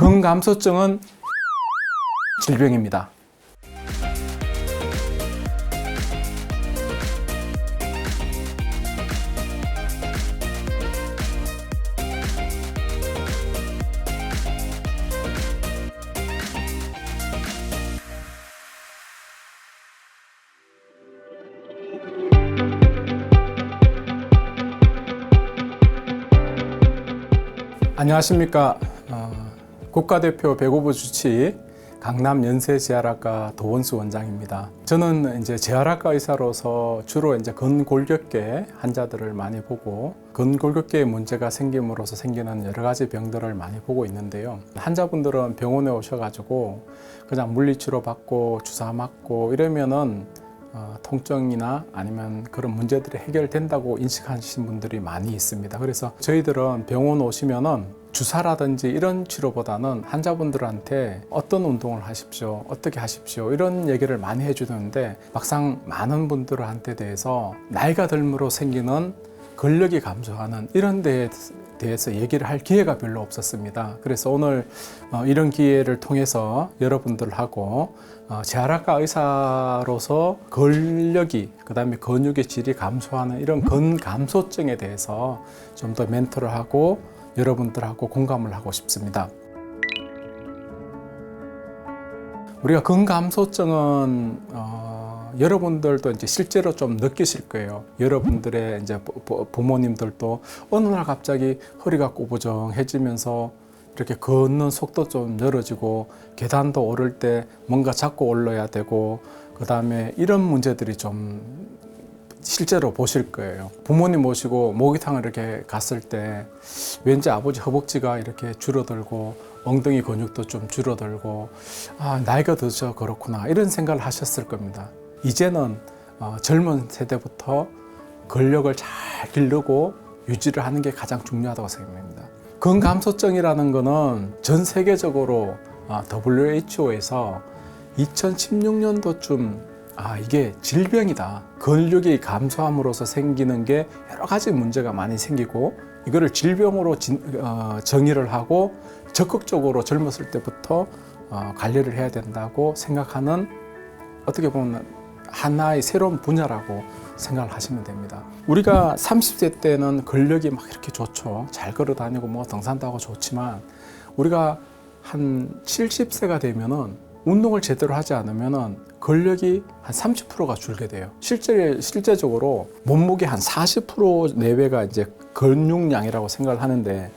근감소증은 질병입니다. 안녕하십니까. 어, 국가대표 배구부 주치 강남 연세 재활학과 도원수 원장입니다. 저는 이제 재활학과 의사로서 주로 이제 근골격계 환자들을 많이 보고 근골격계에 문제가 생김으로써 생기는 여러 가지 병들을 많이 보고 있는데요. 환자분들은 병원에 오셔가지고 그냥 물리치료 받고 주사 맞고 이러면은 어, 통증이나 아니면 그런 문제들이 해결된다고 인식하신 분들이 많이 있습니다. 그래서 저희들은 병원 오시면은 주사라든지 이런 치료보다는 환자분들한테 어떤 운동을 하십시오, 어떻게 하십시오 이런 얘기를 많이 해주는데 막상 많은 분들한테 대해서 나이가 들므로 생기는 근력이 감소하는 이런 데에 대해서 얘기를 할 기회가 별로 없었습니다. 그래서 오늘 어, 이런 기회를 통해서 여러분들하고 어, 재활학과 의사로서 근력이 그다음에 근육의 질이 감소하는 이런 근감소증에 대해서 좀 더 멘토를 하고 여러분들하고 공감을 하고 싶습니다. 우리가 근감소증은 어, 여러분들도 이제 실제로 좀 느끼실 거예요. 여러분들의 이제 부- 부모님들도 어느 날 갑자기 허리가 꼬부정해지면서 이렇게 걷는 속도 좀 늘어지고 계단도 오를 때 뭔가 잡고 올라야 되고 그 다음에 이런 문제들이 좀 실제로 보실 거예요. 부모님 모시고 목욕탕을 이렇게 갔을 때 왠지 아버지 허벅지가 이렇게 줄어들고 엉덩이 근육도 좀 줄어들고 아, 나이가 드셔 그렇구나 이런 생각을 하셨을 겁니다. 이제는 어, 젊은 세대부터 근력을 잘 기르고 유지를 하는 게 가장 중요하다고 생각합니다. 근감소증이라는 거는 전 세계적으로 아, WHO에서 2016년도쯤 아, 이게 질병이다. 근력이 감소함으로써 생기는 게 여러 가지 문제가 많이 생기고 이거를 질병으로 진- 어, 정의를 하고 적극적으로 젊었을 때부터 어, 관리를 해야 된다고 생각하는 어떻게 보면 하나의 새로운 분야라고 생각을 하시면 됩니다. 우리가 30대 때는 근력이 막 이렇게 좋죠. 잘 걸어 다니고 뭐 등산도 하고 좋지만 우리가 한 70세가 되면은 운동을 제대로 하지 않으면은 근력이 한 30%가 줄게 돼요. 실제 실제적으로 몸무게 한 40% 내외가 이제 근육량이라고 생각을 하는데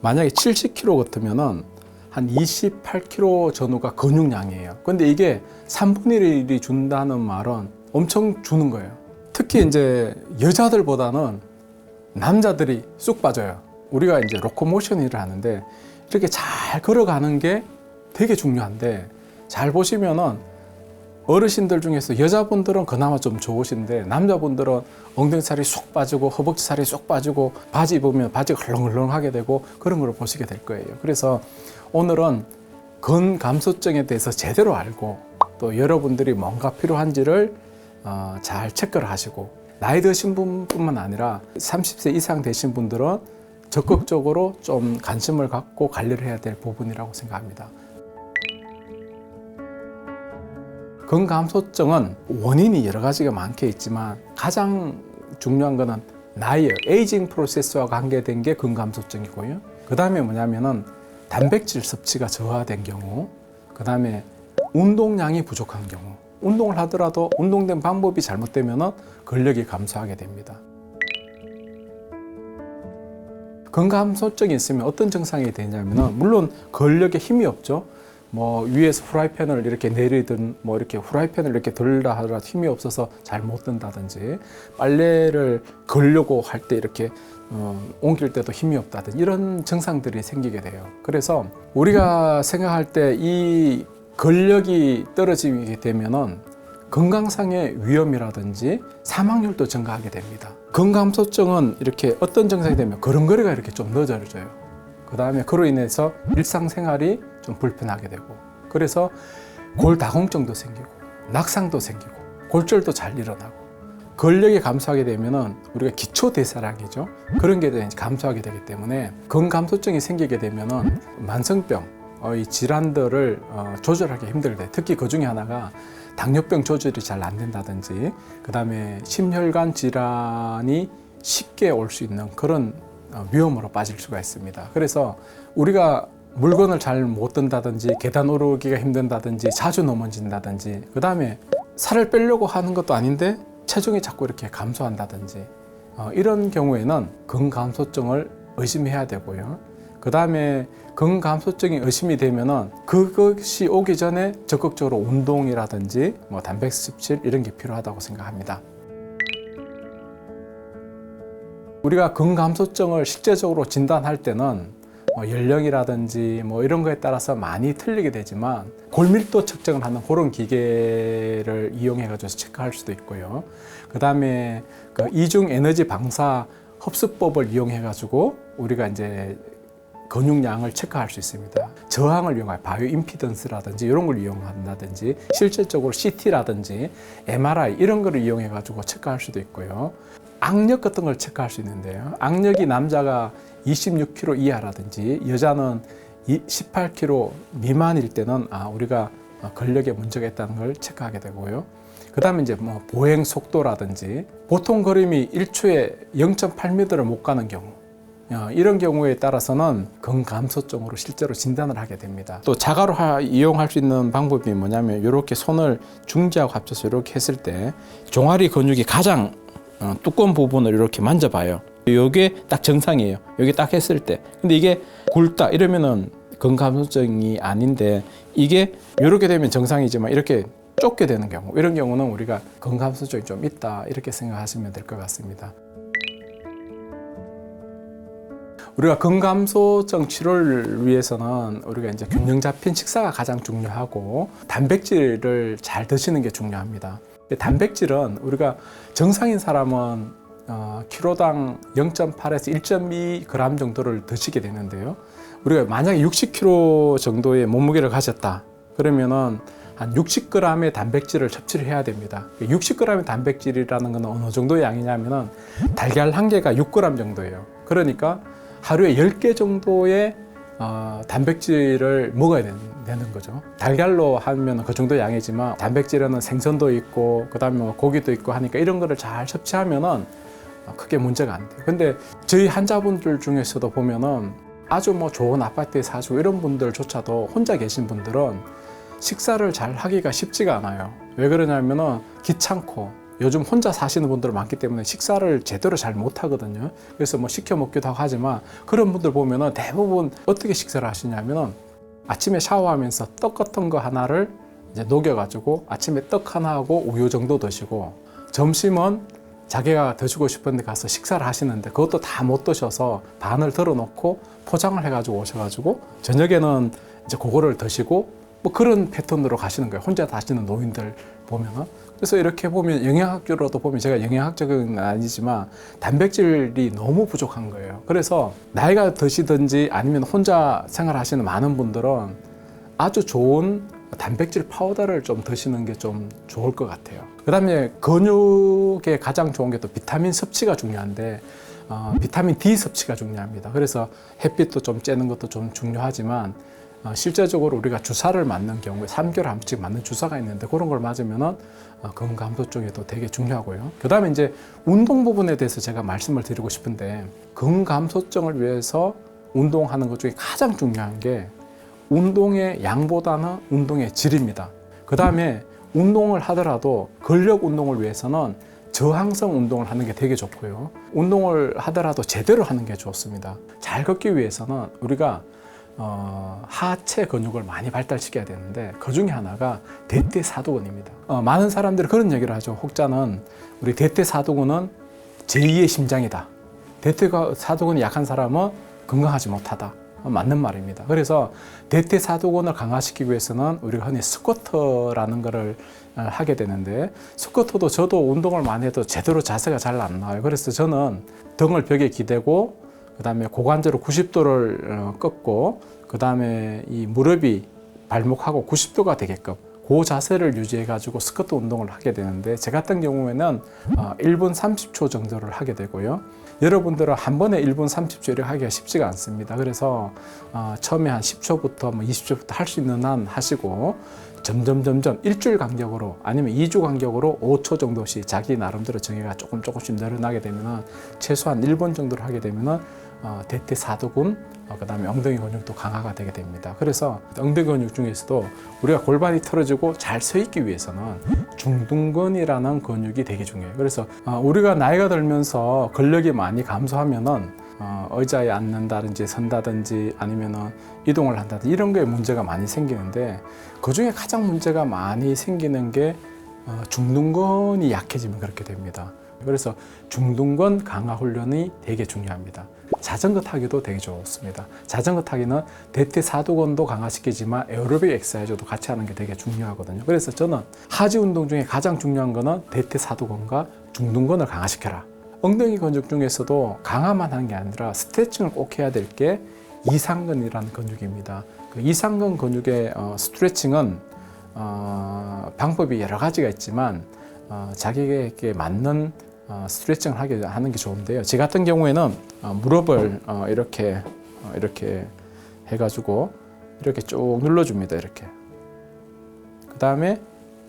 만약에 70kg 같으면은 한 28kg 전후가 근육량이에요. 근데 이게 3분의 1이 준다는 말은 엄청 주는 거예요. 특히 이제 여자들보다는 남자들이 쑥 빠져요. 우리가 이제 로코모션 일을 하는데 이렇게 잘 걸어가는 게 되게 중요한데 잘 보시면은 어르신들 중에서 여자분들은 그나마 좀 좋으신데 남자분들은 엉덩이 살이 쑥 빠지고 허벅지 살이 쑥 빠지고 바지 입으면 바지가 헐렁헐렁하게 되고 그런 걸 보시게 될 거예요. 그래서 오늘은 근감소증에 대해서 제대로 알고 또 여러분들이 뭔가 필요한지를 어, 잘 체크를 하시고 나이 드신 분뿐만 아니라 30세 이상 되신 분들은 적극적으로 좀 관심을 갖고 관리를 해야 될 부분이라고 생각합니다. 근감소증은 원인이 여러 가지가 많게 있지만 가장 중요한 거는 나이예요. 에이징 프로세스와 관계된 게 근감소증이고요. 그 다음에 뭐냐면은 단백질 섭취가 저하된 경우, 그 다음에 운동량이 부족한 경우, 운동을 하더라도 운동된 방법이 잘못되면은 근력이 감소하게 됩니다. 근감소증이 있으면 어떤 증상이 되냐면은 물론 근력에 힘이 없죠. 뭐 위에서 후라이팬을 이렇게 내리든 뭐 이렇게 후라이팬을 이렇게 들다 하더라도 힘이 없어서 잘 못 든다든지 빨래를 걸려고 할 때 이렇게 어, 옮길 때도 힘이 없다든지 이런 증상들이 생기게 돼요. 그래서 우리가 생각할 때 이 근력이 떨어지게 되면은 건강상의 위험이라든지 사망률도 증가하게 됩니다. 건강소증은 이렇게 어떤 증상이 되면 걸음걸이가 이렇게 좀 늦어져요. 그 다음에 그로 인해서 일상생활이 좀 불편하게 되고 그래서 골다공증도 생기고 낙상도 생기고 골절도 잘 일어나고 근력이 감소하게 되면은 우리가 기초 대사량이죠 그런 게 감소하게 되기 때문에 근감소증이 생기게 되면은 만성병 어, 이 질환들을 어, 조절하기 힘들대. 특히 그 중에 하나가 당뇨병 조절이 잘 안 된다든지, 그 다음에 심혈관 질환이 쉽게 올 수 있는 그런 어, 위험으로 빠질 수가 있습니다. 그래서 우리가 물건을 잘 못 든다든지, 계단 오르기가 힘든다든지, 자주 넘어진다든지, 그 다음에 살을 빼려고 하는 것도 아닌데 체중이 자꾸 이렇게 감소한다든지, 어, 이런 경우에는 근감소증을 의심해야 되고요. 그 다음에 근감소증이 의심이 되면은 그것이 오기 전에 적극적으로 운동이라든지 뭐 단백질 섭취 이런 게 필요하다고 생각합니다. 우리가 근감소증을 실제적으로 진단할 때는 뭐 연령이라든지 뭐 이런 거에 따라서 많이 틀리게 되지만 골밀도 측정을 하는 그런 기계를 이용해 가지고 체크할 수도 있고요. 그 다음에 그 이중 에너지 방사 흡수법을 이용해 가지고 우리가 이제 근육량을 체크할 수 있습니다. 저항을 이용할 바이오 임피던스라든지 이런 걸 이용한다든지 실질적으로 CT라든지 MRI 이런 거를 이용해 가지고 체크할 수도 있고요. 악력 같은 걸 체크할 수 있는데요. 악력이 남자가 26kg 이하라든지 여자는 18kg 미만일 때는 아 우리가 근력에 문제가 있다는 걸 체크하게 되고요. 그 다음에 이제 뭐 보행 속도라든지 보통 걸음이 1초에 0.8m를 못 가는 경우 어, 이런 경우에 따라서는 근감소증으로 실제로 진단을 하게 됩니다. 또 자가로 하- 이용할 수 있는 방법이 뭐냐면 이렇게 손을 중지하고 합쳐서 이렇게 했을 때 종아리 근육이 가장 어, 두꺼운 부분을 이렇게 만져봐요. 이게 딱 정상이에요. 여기 딱 했을 때. 근데 이게 굵다 이러면은 근감소증이 아닌데 이게 이렇게 되면 정상이지만 이렇게 좁게 되는 경우 이런 경우는 우리가 근감소증이 좀 있다 이렇게 생각하시면 될 것 같습니다. 우리가 근감소증 치료를 위해서는 우리가 이제 균형 잡힌 식사가 가장 중요하고 단백질을 잘 드시는 게 중요합니다. 단백질은 우리가 정상인 사람은 어, 키로당 0.8에서 1.2g 정도를 드시게 되는데요. 우리가 만약에 60kg 정도의 몸무게를 가졌다. 그러면은 한 60g의 단백질을 섭취를 해야 됩니다. 60g의 단백질이라는 건 어느 정도의 양이냐면은 달걀 한 개가 6g 정도예요. 그러니까 하루에 10개 정도의 어, 단백질을 먹어야 되는, 되는 거죠. 달걀로 하면 그 정도 양이지만 단백질에는 생선도 있고 그다음에 뭐 고기도 있고 하니까 이런 거를 잘 섭취하면은 어, 크게 문제가 안 돼요. 근데 저희 환자분들 중에서도 보면은 아주 뭐 좋은 아파트에 사시고 이런 분들조차도 혼자 계신 분들은 식사를 잘 하기가 쉽지가 않아요. 왜 그러냐면은 귀찮고 요즘 혼자 사시는 분들 많기 때문에 식사를 제대로 잘 못 하거든요. 그래서 뭐 시켜 먹기도 하고 하지만 그런 분들 보면은 대부분 어떻게 식사를 하시냐면은 아침에 샤워하면서 떡 같은 거 하나를 이제 녹여가지고 아침에 떡 하나 하고 우유 정도 드시고 점심은 자기가 드시고 싶은데 가서 식사를 하시는데 그것도 다 못 드셔서 반을 덜어놓고 포장을 해가지고 오셔가지고 저녁에는 이제 그거를 드시고 뭐 그런 패턴으로 가시는 거예요. 혼자 사시는 노인들 보면은. 그래서 이렇게 보면 영양학적으로도 보면 제가 영양학적은 아니지만 단백질이 너무 부족한 거예요. 그래서 나이가 드시든지 아니면 혼자 생활하시는 많은 분들은 아주 좋은 단백질 파우더를 좀 드시는 게 좀 좋을 것 같아요. 그 다음에 근육에 가장 좋은 게 또 비타민 섭취가 중요한데 어, 비타민 D 섭취가 중요합니다. 그래서 햇빛도 좀 쬐는 것도 좀 중요하지만 어, 실제적으로 우리가 주사를 맞는 경우에 3개월 한 번씩 맞는 주사가 있는데 그런 걸 맞으면은 어, 근감소 쪽에도 되게 중요하고요. 그 다음에 이제 운동 부분에 대해서 제가 말씀을 드리고 싶은데 근감소증을 위해서 운동하는 것 중에 가장 중요한 게 운동의 양보다는 운동의 질입니다. 그 다음에 운동을 하더라도 근력 운동을 위해서는 저항성 운동을 하는 게 되게 좋고요. 운동을 하더라도 제대로 하는 게 좋습니다. 잘 걷기 위해서는 우리가 어, 하체 근육을 많이 발달시켜야 되는데 그 중에 하나가 대퇴사두근입니다. 어, 많은 사람들이 그런 얘기를 하죠. 혹자는 우리 대퇴사두근은 제2의 심장이다. 대퇴사두근이 약한 사람은 건강하지 못하다. 어, 맞는 말입니다. 그래서 대퇴사두근을 강화시키기 위해서는 우리가 흔히 스쿼트라는 거를 어, 하게 되는데 스쿼트도 저도 운동을 많이 해도 제대로 자세가 잘 안 나와요. 그래서 저는 등을 벽에 기대고 그다음에 고관절을 90도를 어, 꺾고 그다음에 이 무릎이 발목하고 90도가 되게끔 그 자세를 유지해 가지고 스쿼트 운동을 하게 되는데 제 같은 경우에는 어, 1분 30초 정도를 하게 되고요. 여러분들은 한 번에 1분 30초 이렇게 하기가 쉽지가 않습니다. 그래서 어, 처음에 한 10초부터 뭐 20초부터 할 수 있는 한 하시고 점점 점점 일주일 간격으로 아니면 2주 간격으로 5초 정도씩 자기 나름대로 정해가 조금 조금씩 늘어나게 되면은 최소한 1분 정도를 하게 되면은 어, 대퇴 사두근 어, 그다음에 엉덩이 근육도 강화가 되게 됩니다. 그래서 엉덩이 근육 중에서도 우리가 골반이 틀어지고 잘 서 있기 위해서는 중둔근이라는 근육이 되게 중요해요. 그래서 어, 우리가 나이가 들면서 근력이 많이 감소하면은 어, 의자에 앉는다든지 선다든지 아니면은 이동을 한다든지 이런 거에 문제가 많이 생기는데 그 중에 가장 문제가 많이 생기는 게 어, 중둔근이 약해지면 그렇게 됩니다. 그래서 중둔근 강화 훈련이 되게 중요합니다. 자전거 타기도 되게 좋습니다. 자전거 타기는 대퇴 사두근도 강화시키지만 에어로빅 엑사이즈도 같이 하는 게 되게 중요하거든요. 그래서 저는 하지 운동 중에 가장 중요한 거는 대퇴 사두근과 중둔근을 강화시켜라. 엉덩이 근육 중에서도 강화만 하는 게 아니라 스트레칭을 꼭 해야 될 게 이상근이라는 근육입니다. 그 이상근 근육의 어, 스트레칭은 어, 방법이 여러 가지가 있지만 어, 자기에게 맞는 어, 스트레칭을 하게 하는 게 좋은데요. 제 같은 경우에는 어, 무릎을 어, 이렇게 어, 이렇게 해가지고 이렇게 쭉 눌러줍니다. 이렇게. 그 다음에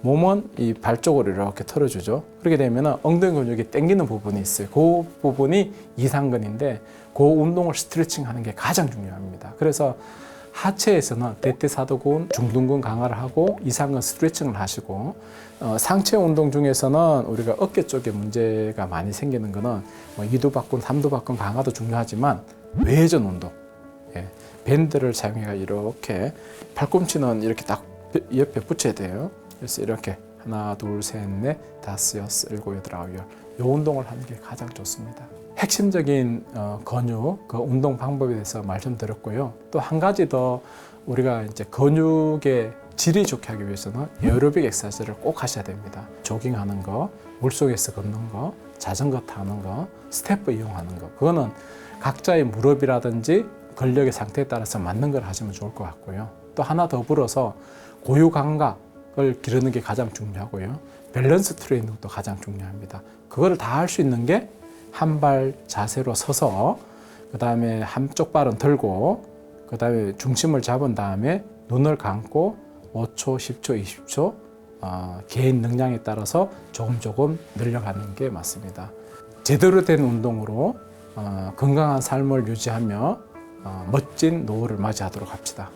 몸은 이 발 쪽으로 이렇게 털어주죠. 그렇게 되면 엉덩이 근육이 당기는 부분이 있어요. 그 부분이 이상근인데 그 운동을 스트레칭 하는 게 가장 중요합니다. 그래서 하체에서는 대퇴사두근, 중둔근 강화를 하고 이상근 스트레칭을 하시고 어, 상체 운동 중에서는 우리가 어깨 쪽에 문제가 많이 생기는 거는 뭐 이두박근, 삼두박근 강화도 중요하지만 외전 운동, 예, 밴드를 사용해가 이렇게 팔꿈치는 이렇게 딱 옆에 붙여야 돼요. 그래서 이렇게 하나, 둘, 셋, 넷, 다섯, 여섯, 일곱, 여덟, 아홉, 열. 요 운동을 하는 게 가장 좋습니다. 핵심적인 어, 근육, 그 운동 방법에 대해서 말씀드렸고요. 또 한 가지 더 우리가 이제 근육의 질이 좋게 하기 위해서는 에어로빅 엑사이즈를 꼭 하셔야 됩니다. 조깅하는 거, 물속에서 걷는 거, 자전거 타는 거, 스태프 이용하는 거. 그거는 각자의 무릎이라든지 근력의 상태에 따라서 맞는 걸 하시면 좋을 것 같고요. 또 하나 더불어서 고유 감각을 기르는 게 가장 중요하고요. 밸런스 트레이닝도 가장 중요합니다. 그거를 다 할 수 있는 게 한 발 자세로 서서 그 다음에 한쪽 발은 들고 그 다음에 중심을 잡은 다음에 눈을 감고 5초, 10초, 20초 어, 개인 능량에 따라서 조금 조금 늘려가는 게 맞습니다. 제대로 된 운동으로 어, 건강한 삶을 유지하며 어, 멋진 노후를 맞이하도록 합시다.